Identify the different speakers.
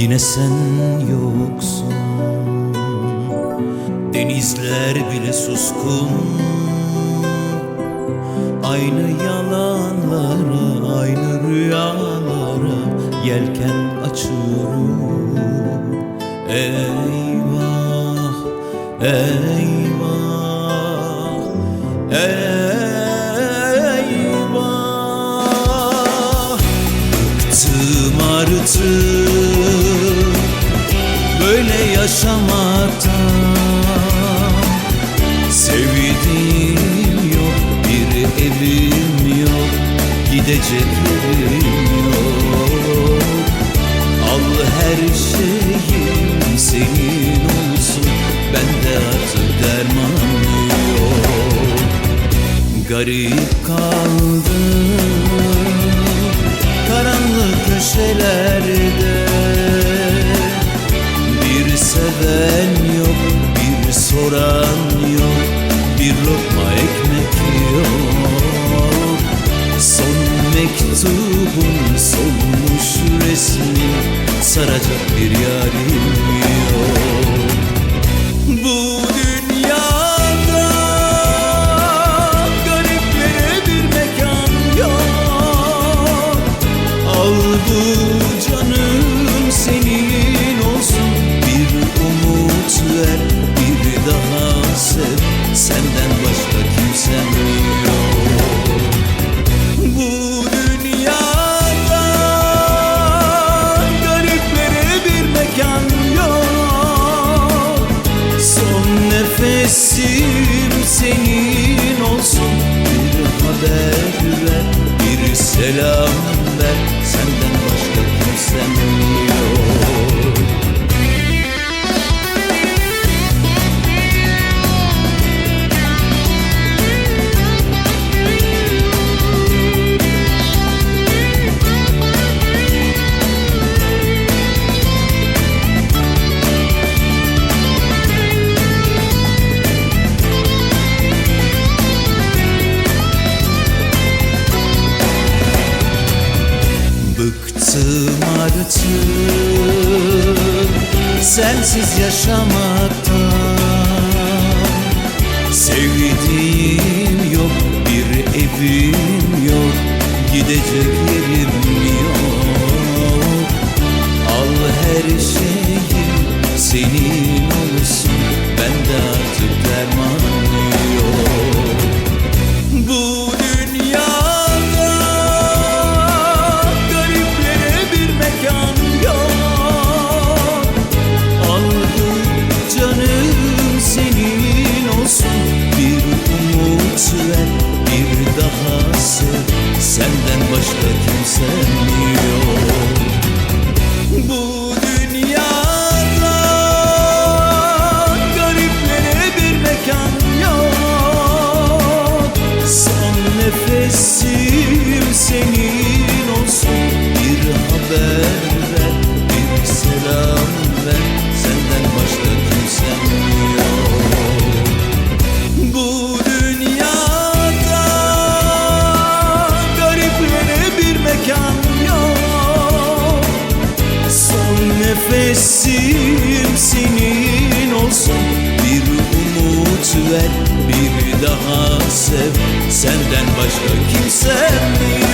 Speaker 1: Yine sen yoksun. Denizler bile suskun. Aynı yalanlara, aynı rüyalara Yelken açıyorum. Eyvah, eyvah, eyvah. Bıktım artık yaşamaktan Sevdiğim yok, bir evim yok Gidecek yerim yok. Al her şeyim senin olsun Bende artık derman yok. Garip kaldım Karanlık köşelerde soran yok Bir lokma ekmek yok. Son mektubun solmuş resmin Saracak bir yarim yok. Bu başka sensiz yaşamaktan Sevdiğim yok, bir evim yok Gidecek yerim yok. Al her şeyim senin olsun Bende artık derman ver bir daha sev Senden başka kimsem yok nefesim senin olsun. Bir umut ver bir daha sev. Senden başka kimsem yok